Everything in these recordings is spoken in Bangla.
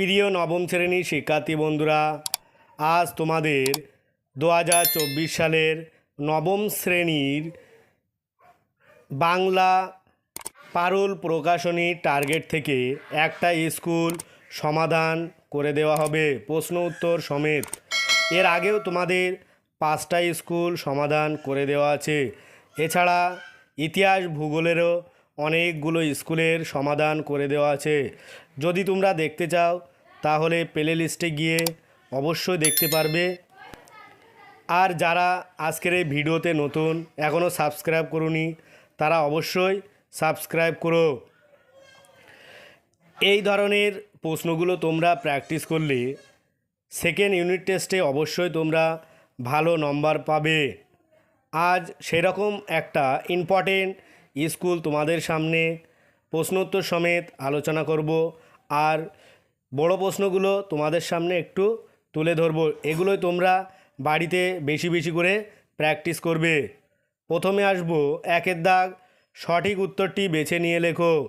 প্রিয় নবম শ্রেণির শিক্ষার্থী বন্ধুরা, আজ তোমাদের দু হাজার চব্বিশ সালের নবম শ্রেণির বাংলা পারুল প্রকাশনীর টার্গেট থেকে একটা স্কুল সমাধান করে দেওয়া হবে। প্রশ্ন উত্তর সমেত। এর আগেও তোমাদের পাঁচটা স্কুল সমাধান করে দেওয়া আছে। এছাড়া ইতিহাস ভূগোলেরও অনেকগুলো স্কুলের সমাধান করে দেওয়া আছে। যদি তোমরা দেখতে চাও, তাহলে প্লে লিস্টে গিয়ে অবশ্যই দেখতে পারবে। আর যারা আজকের এই ভিডিওতে নতুন এখনও সাবস্ক্রাইব করুনি, তারা অবশ্যই সাবস্ক্রাইব করো। এই ধরনের প্রশ্নগুলো তোমরা প্র্যাকটিস করলে সেকেন্ড ইউনিট টেস্টে অবশ্যই তোমরা ভালো নম্বর পাবে। আজ সেরকম একটা ইম্পর্টেন্ট স্কুল তোমাদের সামনে প্রশ্নোত্তর সমেত আলোচনা করব আর বড় প্রশ্নগুলো তোমাদের সামনে একটু তুলে ধরবো। এগুলোই তোমরা বাড়িতে বেশি বেশি করে প্র্যাকটিস করবে। প্রথমে আসব, একের দাগ, সঠিক উত্তরটি বেছে নিয়ে লেখো।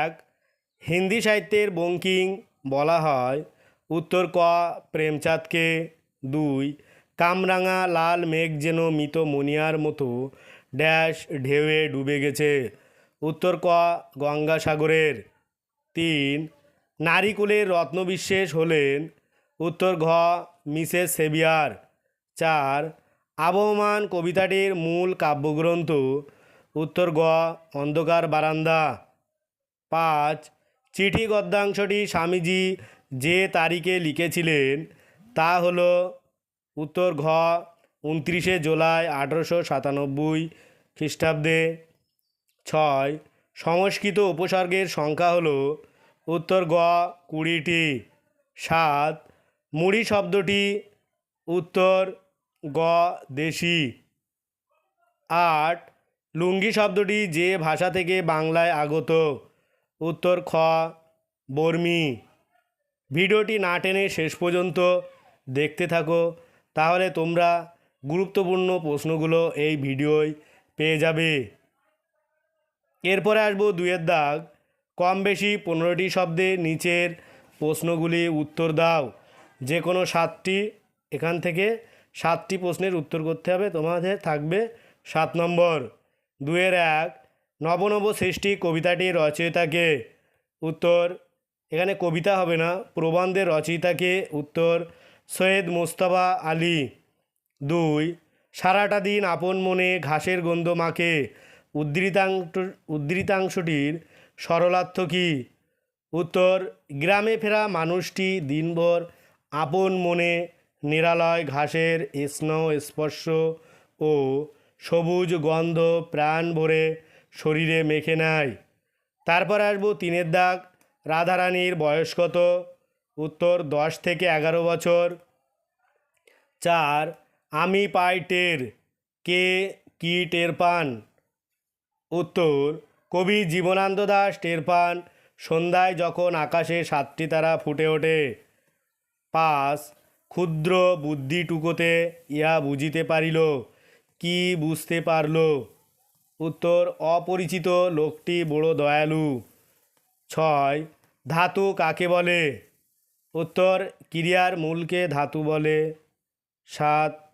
এক, হিন্দি সাহিত্যের বঙ্কিং বলা হয়, উত্তর ক, প্রেমচাঁদকে। দুই, কামরাঙা লাল মেঘ যেন মৃত মনিয়ার মতো ড্যাশ ঢেউয়ে ডুবে গেছে। উত্তর ক, গঙ্গাসাগরের। তিন, নারীকুলের রত্নবিশ্বেষ হলেন। উত্তর ঘ, মিসেস সেভিয়ার। চার, আবহমান কবিতাটির মূল কাব্যগ্রন্থ। উত্তর গ, অন্ধকার বারান্দা। পাঁচ, চিঠি গদ্যাংশটি স্বামীজি যে তারিখে লিখেছিলেন, তা হলো উত্তর ঘ উনত্রিশে জুলাই আঠেরোশো সাতানব্বই খ্রিস্টাব্দে ছয়। সংস্কৃত উপসর্গের সংখ্যা হলো উত্তর গ, কুড়িটি। সাত। মুড়ি শব্দটি উত্তর গ, দেশি। আট। লুঙ্গি শব্দটি যে ভাষা থেকে বাংলায় আগত। উত্তর খ, বর্মি। ভিডিওটি না টেনে শেষ পর্যন্ত দেখতে থাকো। তাহলে তোমরা গুরুত্বপূর্ণ প্রশ্নগুলো এই ভিডিওয় পেয়ে যাবে। এরপরে আসব দুয়ের দাগ। কম বেশি পনেরোটি শব্দে নিচের প্রশ্নগুলি উত্তর দাও। যে কোনো সাতটি, এখান থেকে সাতটি প্রশ্নের উত্তর করতে হবে। তোমাদের থাকবে সাত নম্বর। দুয়ের এক, নবনব সৃষ্টি কবিতাটি রচয়িতাকে উত্তর। এখানে কবিতা হবে না প্রবন্ধের রচয়িতাকে উত্তর। সৈয়দ মোস্তফা আলী। দুই, সারাটা দিন আপন মনে ঘাসের গন্ধ মাখে। উদ্ধৃতাংশ, উদ্ধৃতাংশটির সরলার্থ কী? উত্তর, গ্রামে ফেরা মানুষটি দিনভর আপন মনে নিরালয় ঘাসের স্নেহ স্পর্শ ও সবুজ গন্ধ প্রাণ ভরে শরীরে মেখে নেয়। তারপর আসব তিনের দাগ, রাধারানীর বয়স কত? উত্তর, দশ থেকে এগারো বছর। চার আমি পাই টের। কে কি টের পান? উত্তর, কবি জীবনানন্দ দাস টের পান। সন্ধ্যায় যখন আকাশে সাতটি তারা ফুটে ওঠে। পাঁচ ক্ষুদ্র বুদ্ধিটুকোতে ইহা বুঝিতে পারিল, কি বুঝতে পারল? উত্তর, অপরিচিত লোকটি বড় দয়ালু। ছয়, ধাতু কাকে বলে? উত্তর, ক্রিয়ার মূলকে ধাতু বলে। সাত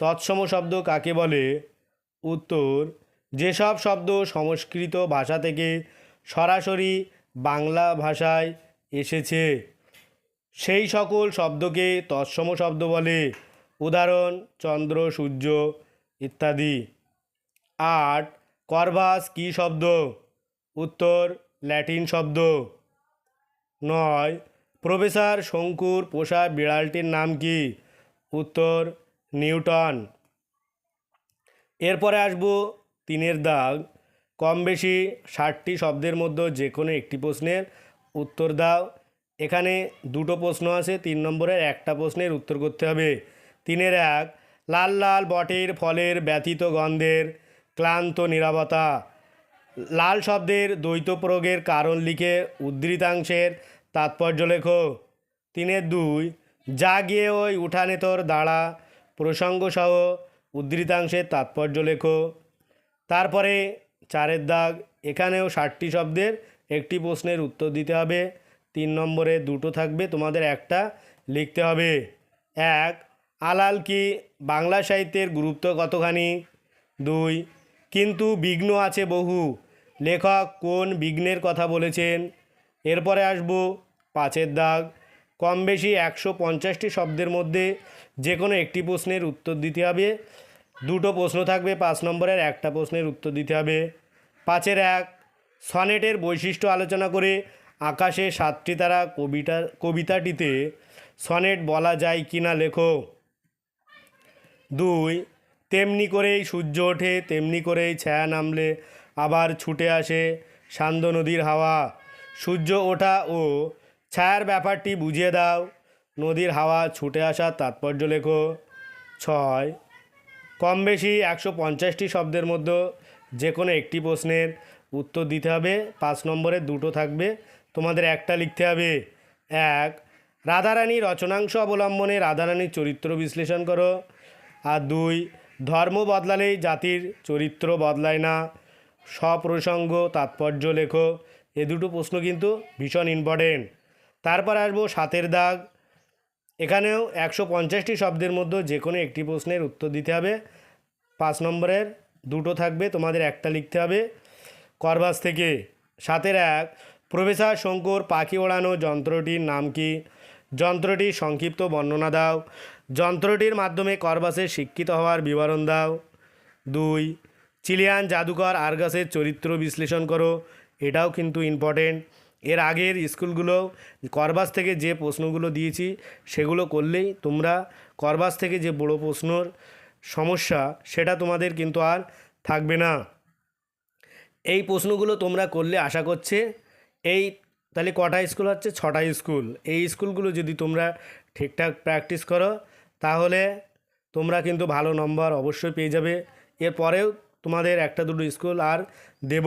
তৎসম শব্দ কাকে বলে? উত্তর, যেসব শব্দ সংস্কৃত ভাষা থেকে সরাসরি বাংলা ভাষায় এসেছে, সেই সকল শব্দকে তৎসম শব্দ বলে। উদাহরণ, চন্দ্র, সূর্য ইত্যাদি। আট, করভাস কী শব্দ? উত্তর, ল্যাটিন শব্দ। নয়, প্রফেসর শঙ্কুর পোষা বিড়ালটির নাম কি? উত্তর নিউটন। এরপরে আসব তিনের দাগ। কম বেশি ষাটটি শব্দের মধ্যে যে কোনো একটি প্রশ্নের উত্তর দাও। এখানে দুটো প্রশ্ন আছে, তিন নম্বরের একটা প্রশ্নের উত্তর করতে হবে। তিনের এক, লাল লাল বটের ফলের ব্যথিত গন্ধের ক্লান্ত নিরাপত্তা লাল শব্দের দ্বৈত প্রয়োগের কারণ লিখে উদ্ধৃতাংশের তাৎপর্য লেখো। তিনের দুই, যা গিয়ে ওই উঠানে তোর দাঁড়া প্রসঙ্গসহ উদ্ধৃতাংশের তাৎপর্য লেখো। তারপরে চারের দাগ, এখানেও ষাটটি শব্দের একটি প্রশ্নের উত্তর দিতে হবে। তিন নম্বরে দুটো থাকবে, তোমাদের একটা লিখতে হবে। এক, আলাল কি বাংলা সাহিত্যের গুরুত্ব কতখানি? দুই, কিন্তু বিঘ্ন আছে বহু, লেখক কোন বিঘ্নের কথা বলেছেন? এরপরে আসব, পাঁচের দাগ কম বেশি একশো পঞ্চাশটি শব্দের মধ্যে যে কোনো একটি প্রশ্নের উত্তর দিতে হবে। দুটো প্রশ্ন থাকবে, পাঁচ নম্বরের একটা প্রশ্নের উত্তর দিতে হবে। পাঁচের এক, সনেটের বৈশিষ্ট্য আলোচনা করে আকাশে সাতটি তারা কবিতা, কবিতাটিতে সনেট বলা যায় কি না লেখো। দুই, তেমনি করেই সূর্য ওঠে, তেমনি করেই ছায়া নামলে আবার ছুটে আসে সান্দ নদীর হাওয়া। সূর্য ওঠা ও ছায়ার ব্যাপারটি বুঝিয়ে দাও। নদীর হাওয়া ছুটে আসার তাৎপর্য লেখো। ছয় কম বেশি একশো পঞ্চাশটি শব্দের মধ্যে যে কোনো একটি প্রশ্নের উত্তর দিতে হবে। পাঁচ নম্বরে দুটো থাকবে, তোমাদের একটা লিখতে হবে। এক, রাধারানী রচনাংশ অবলম্বনে রাধারানীর চরিত্র বিশ্লেষণ করো। আর দুই, ধর্ম বদলালেই জাতির চরিত্র বদলায় না। সপ্রসঙ্গ তাৎপর্য লেখো। এ দুটো প্রশ্ন কিন্তু ভীষণ ইম্পর্টেন্ট তারপর আসব সাতের দাগ। এখানেও একশো পঞ্চাশটি শব্দের মধ্যে যে কোনো একটি প্রশ্নের উত্তর দিতে হবে। পাঁচ নম্বরের দুটো থাকবে, তোমাদের একটা লিখতে হবে। করবাস থেকে সাতের এক, প্রফেসর শঙ্কর পাখি ওড়ানো যন্ত্রটির নাম কি? যন্ত্রটির সংক্ষিপ্ত বর্ণনা দাও। যন্ত্রটির মাধ্যমে করবাসে শিক্ষিত হওয়ার বিবরণ দাও। দুই, চিলিয়ান জাদুকর আরগাসের চরিত্র বিশ্লেষণ করো। এটাও কিন্তু ইম্পর্টেন্ট এর আগের স্কুলগুলো, করবাস থেকে যে প্রশ্নগুলো দিয়েছি, সেগুলো করলেই তোমরা করবাস থেকে যে বড় প্রশ্নর সমস্যা, সেটা তোমাদের কিন্তু আর থাকবে না। এই প্রশ্নগুলো তোমরা করলে আশা করছে এই, তাহলে কটা স্কুল হচ্ছে? ছটা স্কুল। এই স্কুলগুলো যদি তোমরা ঠিকঠাক প্র্যাকটিস করো, তাহলে তোমরা কিন্তু ভালো নম্বর অবশ্যই পেয়ে যাবে। এরপরেও তোমাদের একটা দুটো স্কুল আর দেব।